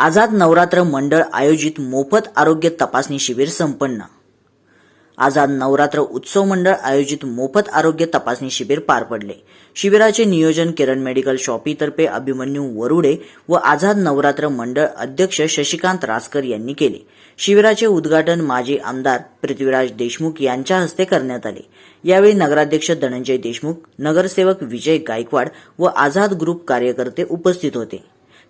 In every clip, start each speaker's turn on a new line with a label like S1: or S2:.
S1: आझाद नवरात्र मंडळ आयोजित मोफत आरोग्य तपासणी शिबिर संपन्न. आझाद नवरात्र उत्सव मंडळ आयोजित मोफत आरोग्य तपासणी शिबिर पार पडले. शिबिराचे नियोजन किरण मेडिकल शॉपीतर्फे अभिमन्यू वरुडे व आझाद नवरात्र मंडळ अध्यक्ष शशिकांत रासकर यांनी केले. शिबिराचे उद्घाटन माजी आमदार पृथ्वीराज देशमुख यांच्या हस्ते करण्यात आले. यावेळी नगराध्यक्ष धनंजय देशमुख नगरसेवक विजय गायकवाड व आझाद ग्रुप कार्यकर्ते उपस्थित होते.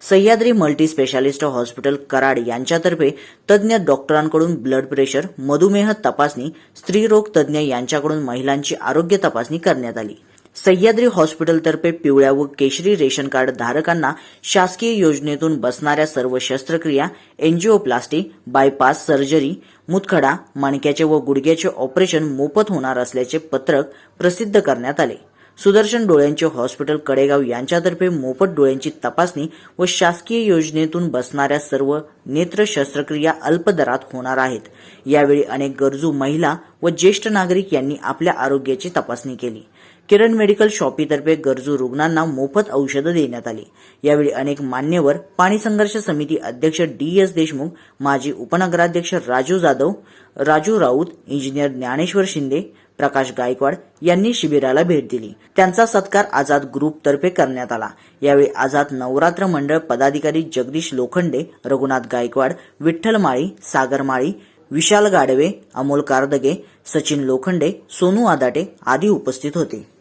S1: Sahyadri multi specialist hospital Karad यांच्यातर्फे तज्ज्ञ डॉक्टरांकडून ब्लड प्रेशर मधुमेह तपासणी स्त्रीरोग तज्ज्ञ यांच्याकडून महिलांची आरोग्य तपासणी करण्यात आली. सह्याद्री हॉस्पिटलतर्फे पिवळ्या व केशरी रेशन कार्ड धारकांना शासकीय योजनेतून बसणाऱ्या सर्व शस्त्रक्रिया एन्जिओप्लास्टी बायपास सर्जरी मुतखडा मणक्याचे व गुडघ्याचे ऑपरेशन मोफत होणार असल्याचे पत्रक प्रसिद्ध करण्यात आले. सुदर्शन डोळ्यांचे हॉस्पिटल कडेगाव यांच्यातर्फे मोफत डोळ्यांची तपासणी व शासकीय योजनेतून बसणाऱ्या सर्व नेत्र शस्त्रक्रिया अल्प दरात होणार आहेत. यावेळी अनेक गरजू महिला व ज्येष्ठ नागरिक यांनी आपल्या आरोग्याची तपासणी केली. किरण मेडिकल शॉपीतर्फे गरजू रुग्णांना मोफत औषधं देण्यात आली. यावेळी अनेक मान्यवर पाणी संघर्ष समिती अध्यक्ष डी एस देशमुख माजी उपनगराध्यक्ष राजू जाधव राजू राऊत इंजिनियर ज्ञानेश्वर शिंदे प्रकाश गायकवाड यांनी शिबिराला भेट दिली. त्यांचा सत्कार आझाद ग्रुपतर्फे करण्यात आला. यावेळी आझाद नवरात्र मंडळ पदाधिकारी जगदीश लोखंडे रघुनाथ गायकवाड विठ्ठल माळी सागर माळी विशाल गाडवे अमोल कारदगे सचिन लोखंडे सोनू आदाटे आदी उपस्थित होते.